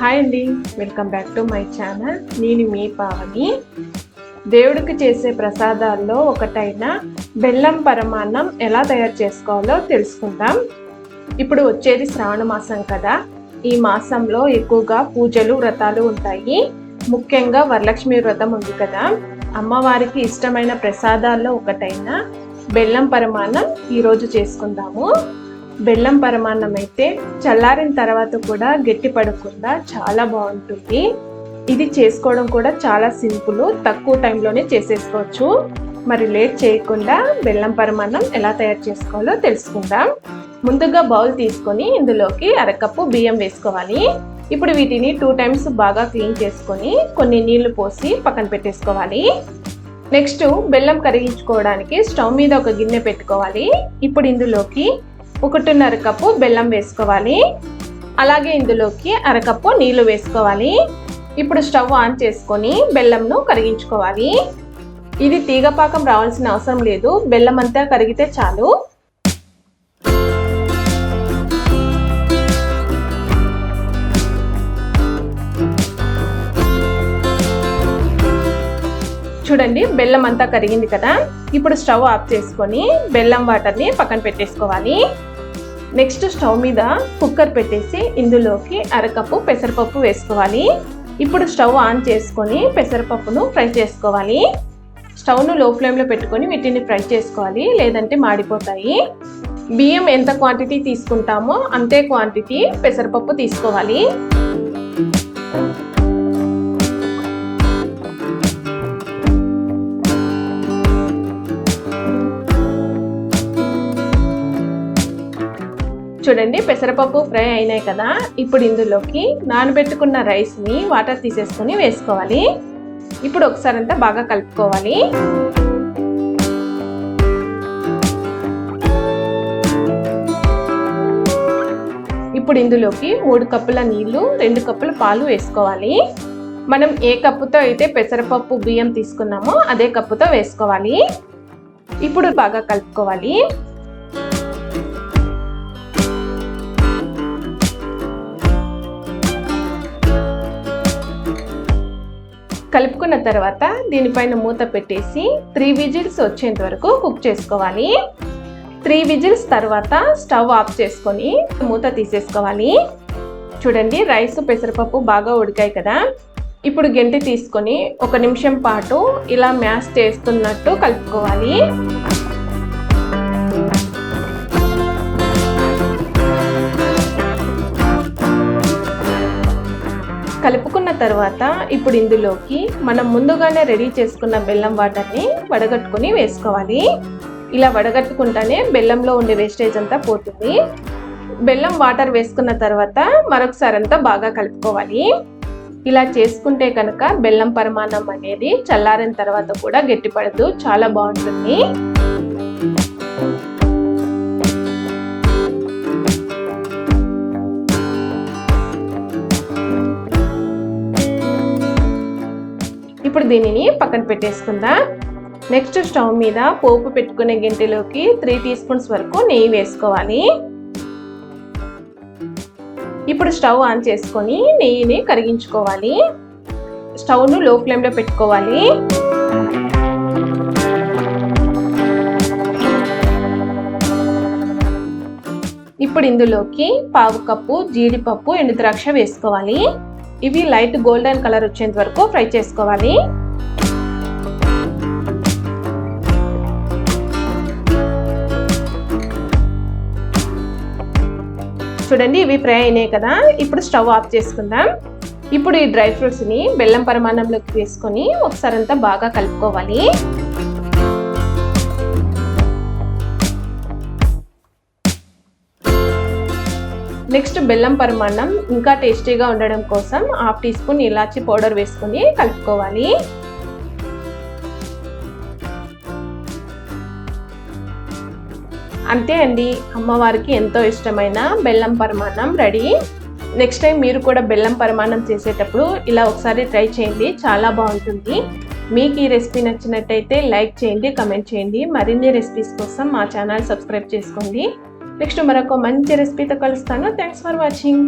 Hi అండి. Welcome back to my channel నేను మీ పావని. దేవుడికి చేసే ప్రసాదాల్లో ఒకటైన బెల్లం పరమాన్నం ఎలా తయారు చేసుకోవాలో తెలుసుకుందాం. ఇప్పుడు వచ్చేది శ్రావణ మాసం కదా. ఈ మాసంలో ఎక్కువగా పూజలు వ్రతాలు ఉంటాయి. ముఖ్యంగా వరలక్ష్మి వ్రతం ఉంది కదా. అమ్మవారికి ఇష్టమైన ప్రసాదాల్లో ఒకటైన బెల్లం పరమాన్నం ఈరోజు చేసుకుందాము. బెల్లం పరమాన్నం అయితే చల్లారిన తర్వాత కూడా గట్టి పడకుండా చాలా బాగుంటుంది. ఇది చేసుకోవడం కూడా చాలా సింపుల్ తక్కువ టైంలోనే చేసేసుకోవచ్చు. మరి లేట్ చేయకుండా బెల్లం పరమాన్నం ఎలా తయారు చేసుకోవాలో తెలుసుకుందాం. ముందుగా బౌల్ తీసుకొని ఇందులోకి అరకప్పు బియ్యం వేసుకోవాలి. ఇప్పుడు వీటిని టూ టైమ్స్ బాగా క్లీన్ చేసుకొని కొన్ని నీళ్ళు పోసి పక్కన పెట్టేసుకోవాలి. నెక్స్ట్ బెల్లం కరిగించుకోవడానికి స్టవ్ మీద ఒక గిన్నె పెట్టుకోవాలి. ఇప్పుడు ఇందులోకి ఒకటిన్నర కప్పు బెల్లం వేసుకోవాలి. అలాగే ఇందులోకి అరకప్పు నీళ్ళు వేసుకోవాలి. ఇప్పుడు స్టవ్ ఆన్ చేసుకొని బెల్లంను కరిగించుకోవాలి. ఇది తీగపాకం రావాల్సిన అవసరం లేదు. బెల్లం అంతా కరిగితే చాలు. చూడండి బెల్లం అంతా కరిగింది కదా. ఇప్పుడు స్టవ్ ఆఫ్ చేసుకొని బెల్లం వాటర్ని పక్కన పెట్టేసుకోవాలి. నెక్స్ట్ స్టవ్ మీద కుక్కర్ పెట్టేసి ఇందులోకి అరకప్పు పెసరపప్పు వేసుకోవాలి. ఇప్పుడు స్టవ్ ఆన్ చేసుకొని పెసరపప్పును ఫ్రై చేసుకోవాలి. స్టవ్ను లో ఫ్లేమ్లో పెట్టుకొని వీటిని ఫ్రై చేసుకోవాలి లేదంటే మాడిపోతాయి. బియ్యం ఎంత క్వాంటిటీ తీసుకుంటామో అంతే క్వాంటిటీ పెసరపప్పు తీసుకోవాలి. చూడండి పెసరపప్పు ఫ్రై అయినాయి కదా. ఇప్పుడు ఇందులోకి నానబెట్టుకున్న రైస్ని వాటర్ తీసేసుకొని వేసుకోవాలి. ఇప్పుడు ఒకసారి అంతా బాగా కలుపుకోవాలి. ఇప్పుడు ఇందులోకి మూడు కప్పుల నీళ్ళు రెండు కప్పుల పాలు వేసుకోవాలి. మనం ఏ కప్పుతో అయితే పెసరపప్పు బియ్యం తీసుకున్నామో అదే కప్పుతో వేసుకోవాలి. ఇప్పుడు బాగా కలుపుకోవాలి. కలుపుకున్న తర్వాత దీనిపైన మూత పెట్టేసి త్రీ విజిల్స్ వచ్చేంత వరకు కుక్ చేసుకోవాలి. త్రీ విజిల్స్ తర్వాత స్టవ్ ఆఫ్ చేసుకొని మూత తీసేసుకోవాలి. చూడండి రైస్ పెసరపప్పు బాగా ఉడికాయి కదా. ఇప్పుడు గెంటి తీసుకొని ఒక నిమిషం పాటు ఇలా మ్యాష్ చేస్తున్నట్టు కలుపుకోవాలి. తర్వాత ఇప్పుడు ఇందులోకి మనం ముందుగానే రెడీ చేసుకున్న బెల్లం వాటర్ని వడగట్టుకొని వేసుకోవాలి. ఇలా వడగట్టుకుంటానే బెల్లంలో ఉండే వేస్టేజ్ అంతా పోతుంది. బెల్లం వాటర్ వేసుకున్న తర్వాత మరొకసారి అంతా బాగా కలుపుకోవాలి. ఇలా చేసుకుంటే కనుక బెల్లం పరిమాణం అనేది చల్లారిన తర్వాత కూడా గట్టిపడదు. చాలా బాగుంటుంది. ఇప్పుడు దీనిని పక్కన పెట్టేసుకుందాం. నెక్స్ట్ స్టవ్ మీద పోపు పెట్టుకునే గింటెలోకి త్రీ టీ స్పూన్స్ వరకు నెయ్యి వేసుకోవాలి. ఇప్పుడు స్టవ్ ఆన్ చేసుకొని నెయ్యిని కరిగించుకోవాలి. స్టవ్ను లో ఫ్లేమ్లో పెట్టుకోవాలి. ఇప్పుడు ఇందులోకి పావు కప్పు జీడిపప్పు ఎండు ద్రాక్ష వేసుకోవాలి. ఇవి లైట్ గోల్డెన్ కలర్ వచ్చేంత వరకు ఫ్రై చేసుకోవాలి. చూడండి ఇవి ఫ్రై అయినాయి కదా. ఇప్పుడు స్టవ్ ఆఫ్ చేసుకుందాం. ఇప్పుడు ఈ డ్రై ఫ్రూట్స్ని బెల్లం పరిమాణంలోకి వేసుకొని ఒకసారి అంతా బాగా కలుపుకోవాలి. నెక్స్ట్ బెల్లం పరిమాణం ఇంకా టేస్టీగా ఉండడం కోసం హాఫ్ టీ స్పూన్ ఇలాచి పౌడర్ వేసుకొని కలుపుకోవాలి. అంతే అండి అమ్మవారికి ఎంతో ఇష్టమైన బెల్లం పరిమాణం రెడీ. నెక్స్ట్ టైం మీరు కూడా బెల్లం పరిమాణం చేసేటప్పుడు ఇలా ఒకసారి ట్రై చేయండి చాలా బాగుంటుంది. మీకు ఈ రెసిపీ నచ్చినట్టయితే లైక్ చేయండి కమెంట్ చేయండి. మరిన్ని రెసిపీస్ కోసం మా ఛానల్ సబ్స్క్రైబ్ చేసుకోండి. నెక్స్ట్ మరొక మంచి రెసిపీతో కలుస్తాను. Thanks for watching